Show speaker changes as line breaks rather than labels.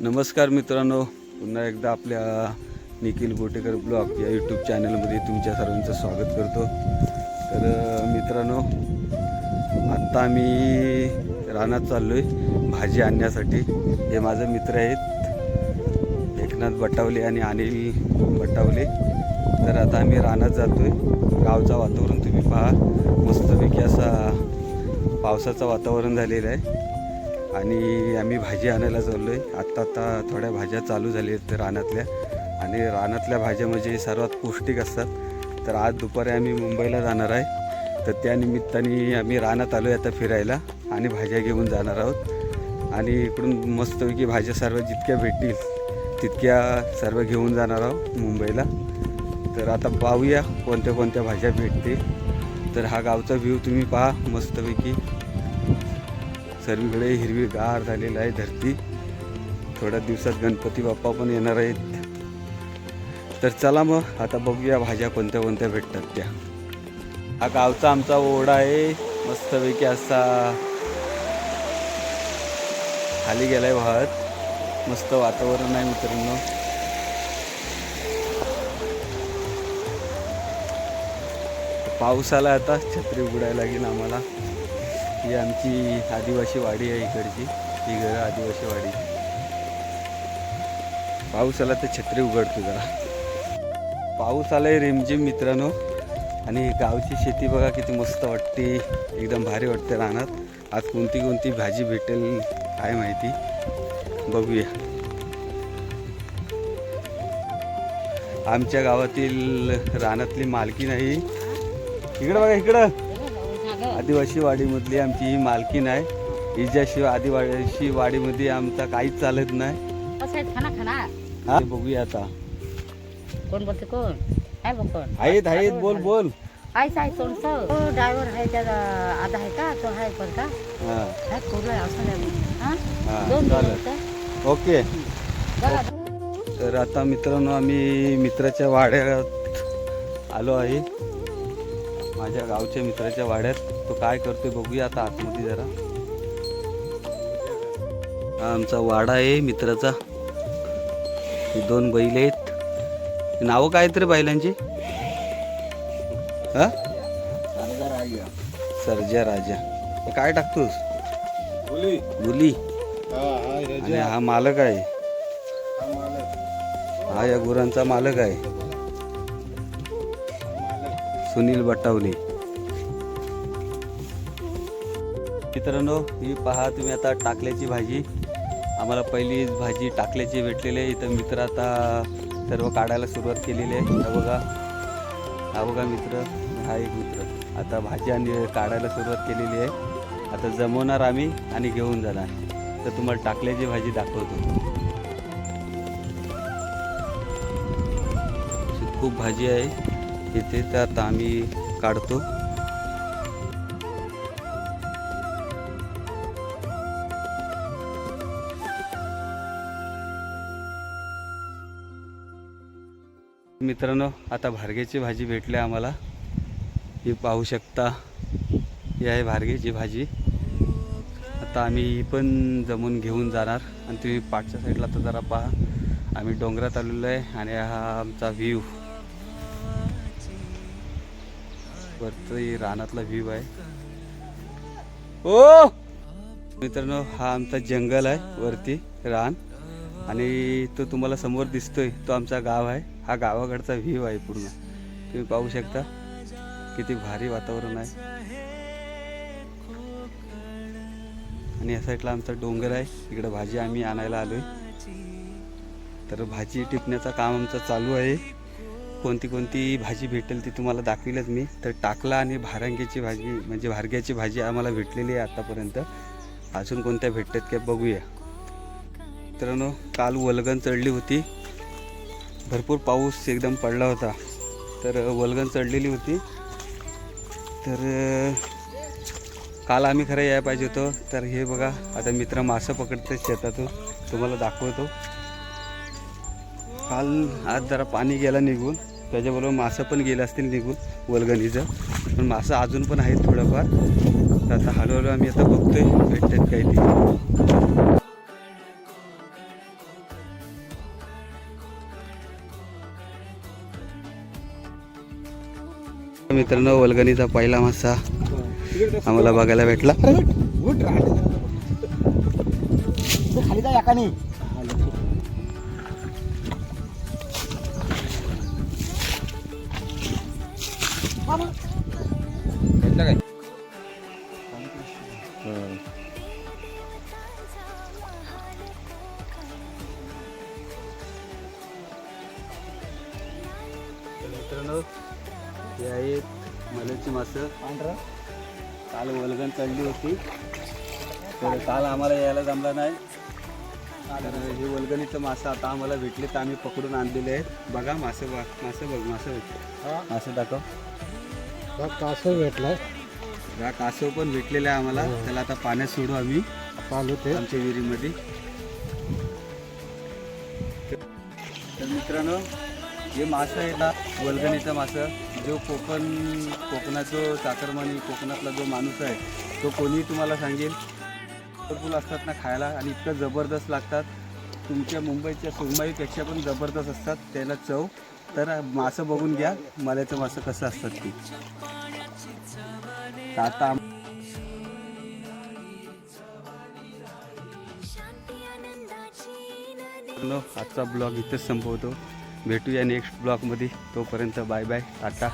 नमस्कार मित्रांनो पुन्हा एकदा आपल्या निखिल गोटेकर ब्लॉग या यूट्यूब चॅनलमध्ये तुमच्या सर्वांचं स्वागत करतो. तर मित्रांनो आत्ता आम्ही रानात चाललो आहे भाजी आणण्यासाठी. हे माझे मित्र आहेत एकनाथ बटावले आणि अनिल बटावले. तर आता आम्ही रानात जातो आहे गावचं वातावरण तुम्ही पहा. मस्तपैकी असा पावसाचं वातावरण झालेलं आहे. आणि आम्ही भाजी आणायला चाललो आहे आत्ता आत्ता थोड्या भाज्या चालू झाल्या आहेत रानातल्या. आणि रानातल्या भाज्या म्हणजे सर्वात पौष्टिक असतात. तर आज दुपारी आम्ही मुंबईला जाणार आहे. तर त्या निमित्ताने आम्ही रानात आलो आहे आता फिरायला आणि भाज्या घेऊन जाणार आहोत. आणि इकडून मस्तपैकी भाज्या सर्व जितक्या भेटतील तितक्या सर्व घेऊन जाणार आहोत मुंबईला. तर आता पाहूया कोणत्या कोणत्या भाज्या भेटतील. तर हा गावचा व्ह्यू तुम्ही पहा मस्तपैकी. सर्वीकडे हिरवीगार झालेलं आहे धरती. थोड्या दिवसात गणपती बाप्पा पण येणार आहेत. तर चला मग आता बघूया भाज्या कोणत्या कोणत्या भेटतात त्या. हा गावचा आमचा ओढा आहे. मस्तपैकी असा खाली गेलाय वाहत. मस्त वातावरण आहे मित्रांनो. पाऊस आला आता छत्री उघडायला लागेल आम्हाला. ही आमची आदिवासी वाडी आहे इकडची. ही घर आदिवासी वाडी पाऊस आला तर छत्री उघडतो जरा. पाऊस आलाय रिमझिम मित्रांनो. आणि गावची शेती बघा किती मस्त वाटते. एकदम भारी वाटते रानात. आज कोणती कोणती भाजी भेटेल काय माहिती. बघूया. आमच्या गावातील रानातली मालकी नाही. इकडं बघा इकडं. आदिवासी वाडीमधली आमची ही मालकीन आहे. हिच्याशिवाय आदिवासी वाडीमध्ये आमचा काहीच चालत नाही.
खाना खाना.
हा? बघूया आता.
कोण बोलते कोण? आहे बघ कोण.
आहेत आहेत बोल बोल.
आहेच आहे कोणचं तो ड्रायव्हर आहे त्याचा आता आहे का? तो आहे पण का?
हा.
काय करू आहे? असं नाही हा?
हा
दोन
चालेल.
दिवस
ओके.
बघा.
तर आता मित्रांनो आम्ही मित्राच्या वाड्यात आलो आहे. माझ्या गावच्या मित्राच्या वाड्यात. तो काय करतोय बघूया आता आतमध्ये जरा. हा आमचा वाडा आहे मित्राचा. दोन बैल आहेत. नावं काय आहेत रे बैलांची? हा? सर्जा राजा. काय टाकतोस? गुली. आणि हा मालक आहे. हा या गुरांचा मालक आहे. सुनील बटावले. मित्रांनो ही पहा तुम्ही आता टाकल्याची भाजी. आम्हाला पहिली भाजी टाकल्याची भेटलेली आहे. इथं मित्र आता सर्व काढायला सुरुवात केलेली आहे. हा बघा. हा बघा मित्र. हा एक मित्र. आता भाजी आणि काढायला सुरुवात केलेली आहे. आता जमवणार आम्ही आणि घेऊन जाणार. तर तुम्हाला टाकल्याची भाजी दाखवतो. खूप भाजी आहे. येते तर आता आम्ही काढतो. मित्रांनो आता भारग्याची भाजी भेटली आम्हाला. ही पाहू शकता ही आहे भारग्याची भाजी. आता आम्ही ही पण जमून घेऊन जाणार. आणि तुम्ही पाठच्या साईडला तर जरा पहा. आम्ही डोंगरात आलेलो आहे आणि हा आमचा व्ह्यू वरती रानातला व्ह्यू आहे. ओ! मित्रांनो हा आमचा जंगल आहे वरती रान. आणि तो तुम्हाला समोर दिसतोय तो आमचा गाव आहे. हा गावाकडचा व्ह्यू आहे पूर्ण. तुम्ही पाहू शकता किती भारी वातावरण आहे. आणि या साईडला आमचा डोंगर आहे. इकडे भाजी आम्ही आणायला आलोय. तर भाजी टिपण्याचं काम आमचं चालू आहे. कोणती कोणती भाजी भेटेल ती तुम्हाला दाखविलच मी. तर टाकला आणि भारांग्याची भाजी म्हणजे भारग्याची भाजी आम्हाला भेटलेली आहे आत्तापर्यंत अजून कोणत्या भेटतात काय बघूया. मित्रांनो काल वलगण चढली होती. भरपूर पाऊस एकदम पडला होता. तर वलगण चढलेली होती. तर काल आम्ही खरं यायला पाहिजे होतो. तर हे बघा आता मित्र मासं पकडतात शेतातून. तुम्हाला दाखवतो. काल आज जरा पाणी गेला निघून. त्याच्याबरोबर मासं पण गेले असतील निघून वलगणीचं. पण मासं अजून पण आहेत थोडंफार. तर आता हळूहळू आम्ही आता बघतोय भेटतात काही ते. मित्रांनो वलगणीचा पहिला मासा आम्हाला बघायला भेटला. हे आहेत. मलेची मासं.
पांढरं.
काल वलगण चढली होती. तर काल आम्हाला यायला जमला नाही. तर हे वलगणीचं मासं आता आम्हाला भेटले तर आम्ही पकडून आणलेले आहेत. बघा मासे बघ मासे बघ मासे
हा.
मासे दाखव.
बघ कासव भेटलाय.
हा कासव पण भेटलेला आहे आम्हाला. त्याला आता पाण्यात सोडू आम्ही.
चालू ते.
आमच्या विहिरीमध्ये. तर मित्रांनो हे मासं आहे ना वलगणीचं मासं. जो कोकण कोकणाचं चाकरमानी कोकणातला जो माणूस आहे तो कोणीही तुम्हाला सांगेल भरपूर असतात ना खायला आणि इतकं जबरदस्त लागतात. तुमच्या मुंबईच्या सुरमईपेक्षा पण जबरदस्त असतात त्याला चव. तर मासं बघून घ्या मल्याचं मासं कसं असतात ती. आता आजचा ब्लॉग इथेच संपवतो. भेटूया नेक्स्ट ब्लॉगमध्ये तोपर्यंत बाय बाय टाटा.